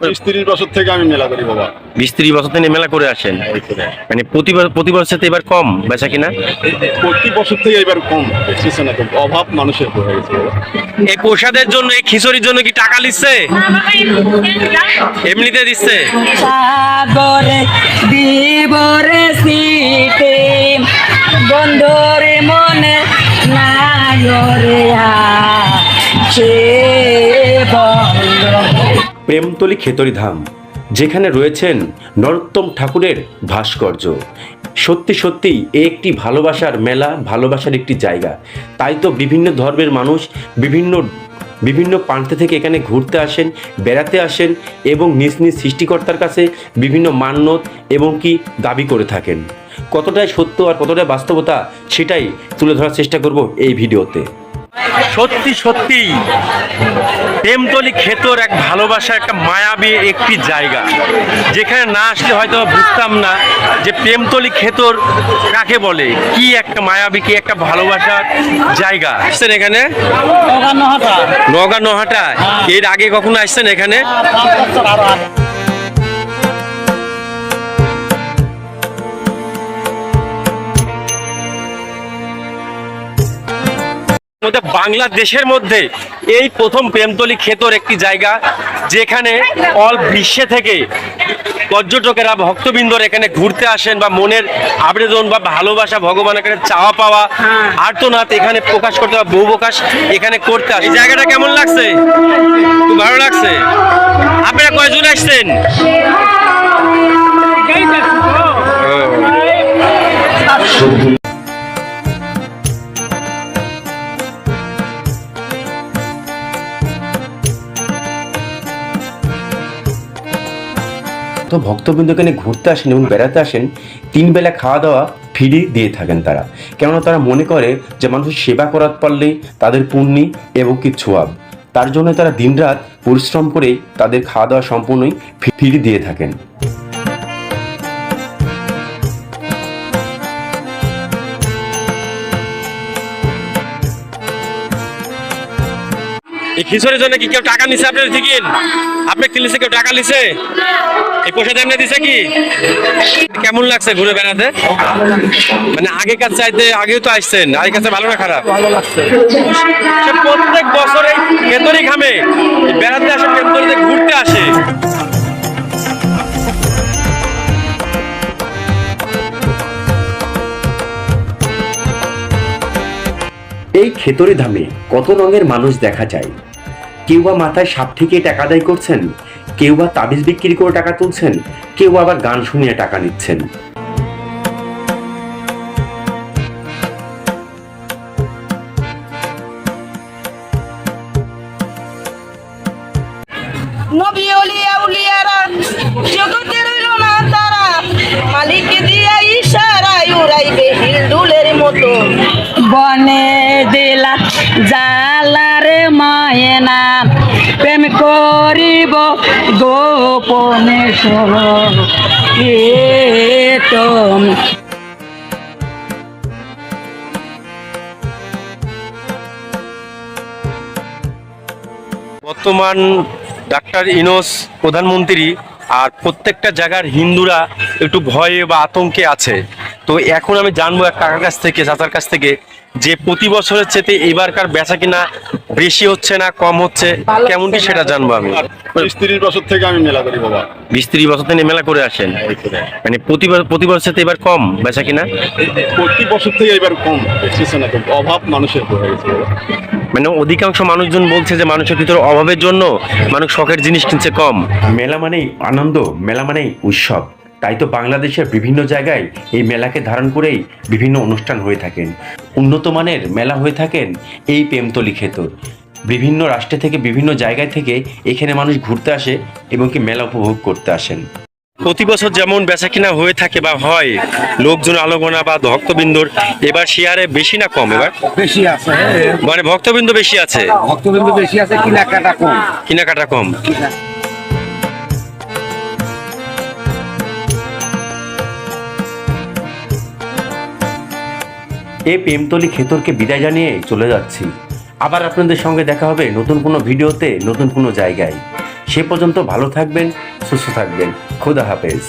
বিশ তিরিশ বছর থেকে আমি মেলা করি বাবা। বিশ ত্রিশ বছর থেকে মেলা করে আসেন? মানে প্রতি প্রতি বছর এবার কম বেচা কিনা? প্রতি বছর থেকে এবার কম দেখছিস অভাব মানুষের হয়ে গেছে এই প্রসাদের জন্য এই খিচুড়ির জন্য কি টাকা নিচ্ছে এমনিতে দিচ্ছে? সাগরে প্রেমতলি খেতরি ধাম যেখানে রয়েছেন নরোত্তম ঠাকুরের ভাস্কর্য। সত্যি সত্যি এ একটি ভালোবাসার মেলা, ভালোবাসার একটি জায়গা। তাই তো বিভিন্ন ধর্মের মানুষ বিভিন্ন বিভিন্ন প্রান্ত থেকে এখানে ঘুরতে আসেন, বেড়াতে আসেন এবং নিজ নিজ সৃষ্টিকর্তার কাছে বিভিন্ন মান্যত এবং কি দাবি করে থাকেন। কতটাই সত্য আর কতটাই বাস্তবতা সেটাই তুলে ধরার চেষ্টা করব এই ভিডিওতে। সত্যি সত্যি। প্রেমতলি ক্ষেতর এক ভালোবাসা একটা মায়াবী একটি জায়গা। যেখানে না আসলে হয়তো বুঝতাম না যে প্রেমতলি ক্ষেতর কাকে বলে কি একটা মায়াবী কি একটা ভালোবাসার জায়গা। আসছেন এখানে? নগা নহাটা এর আগে কখনো আসছেন এখানে? মধ্যে বাংলাদেশের মধ্যে এই প্রথম প্রেমতলি ক্ষেতর একটি জায়গা যেখানে অল বিশ্বে থেকে পর্যটকেরা ভক্তবৃন্দর এখানে ঘুরতে আসেন বা মনের আবেদন বা ভালোবাসা ভগবানের কাছে চাওয়া পাওয়া। আর্তনাথ এখানে প্রকাশ করতে বা বহু প্রকাশ এখানে করতে আসে এই জায়গাটা কেমন লাগছে? খুব ভালো লাগছে। আপনারা কয়জন আসছেন? তো ভক্তবৃন্দ এখানে ঘুরতে আসেন এবং বেড়াতে আসেন, তিন বেলা খাওয়া দাওয়া ফিরে দিয়ে থাকেন তারা। কেননা তারা মনে করে যে মানুষের সেবা করার পারলেই তাদের পুণ্যি এবং কি ছোয়াব। তার জন্য তারা দিনরাত পরিশ্রম করে তাদের খাওয়া দাওয়া সম্পূর্ণই ফিরে দিয়ে থাকেন। এই খিচুড়ির জন্য কি কেউ টাকা নিছে আপনার থেকে আপনি কি নিছে কেউ টাকা নিছে? এই পয়সা এমনি দিছে কি? কেমন লাগছে ঘুরে বেড়াতে? মানে আগেকার চাইতে আগেও তো আসছেন, আগের কাছে ভালো না খারাপ? ভালো লাগছে প্রত্যেক বছরে কেতরি ঘামে। বেড়াতে আসে ভেতরিতে ঘুরতে আসে। খেতরি ধামে কত রঙের মানুষ দেখা যায়। কেউ বা মাথায় সাপ থেকে টাকা আদায় করছেন, কেউ বা তাবিজ বিক্রি করে টাকা তুলছেন, কেউ আবার গান শুনিয়ে টাকা নিচ্ছেন। দিয়া মতো। বনে দিলা জালারে মায়েনা। প্রেম করিব গোপনে তো বর্তমান ডাক্তার ইনোস প্রধানমন্ত্রী আর প্রত্যেকটা জায়গার হিন্দুরা একটু ভয়ে বা আতঙ্কে আছে। তো এখন আমি জানব এক কাকার কাছ থেকে চাচার কাছ থেকে যে প্রতি বছরের চেতে এবারকার বেচা কিনা বেশি হচ্ছে না কম হচ্ছে? কেমন কি সেটা জানব আমি। বিশ তিরিশ বছর থেকে আমি মেলা করি বাবা। বিশ ত্রিশ বছর থেকে মেলা করে আসেন? মানে প্রতি প্রতি বছর চেতে এবার কম বেচা কিনা? প্রতি বছর থেকে এবার কম না অভাব মানুষের হয়ে গেছে মানে অধিকাংশ মানুষজন বলছে যে মানুষের ভিতরে অভাবের জন্য মানুষ শখের জিনিস কিনছে কম। মেলা মানেই আনন্দ মেলা মানেই উৎসব। তাই তো বাংলাদেশের বিভিন্ন জায়গায় এই মেলাকে ধারণ করেই বিভিন্ন অনুষ্ঠান হয়ে থাকেন। উন্নত মানের মেলা হয়ে থাকেন এই প্রেমতলি ক্ষেতর বিভিন্ন রাষ্ট্র থেকে বিভিন্ন জায়গায় থেকে এখানে মানুষ ঘুরতে আসে এবং কি মেলা উপভোগ করতে আসেন। প্রতি বছর যেমন বেচা কিনা হয়ে থাকে বা হয় লোকজন আলোচনা বা ভক্তবৃন্দর এবার শেয়ারে বেশি না কম এবার? বেশি আছে মানে ভক্তবৃন্দ বেশি আছে? ভক্তবৃন্দ বেশি আছে কেনাকাটা কম। কেনাকাটা কম। এই প্রেমতলি খেতরকে বিদায় জানিয়ে চলে যাচ্ছি। আবার আপনাদের সঙ্গে দেখা হবে নতুন কোনো ভিডিওতে, নতুন কোনো জায়গায়। সে পর্যন্ত ভালো থাকবেন, সুস্থ থাকবেন। খোদা হাফেজ।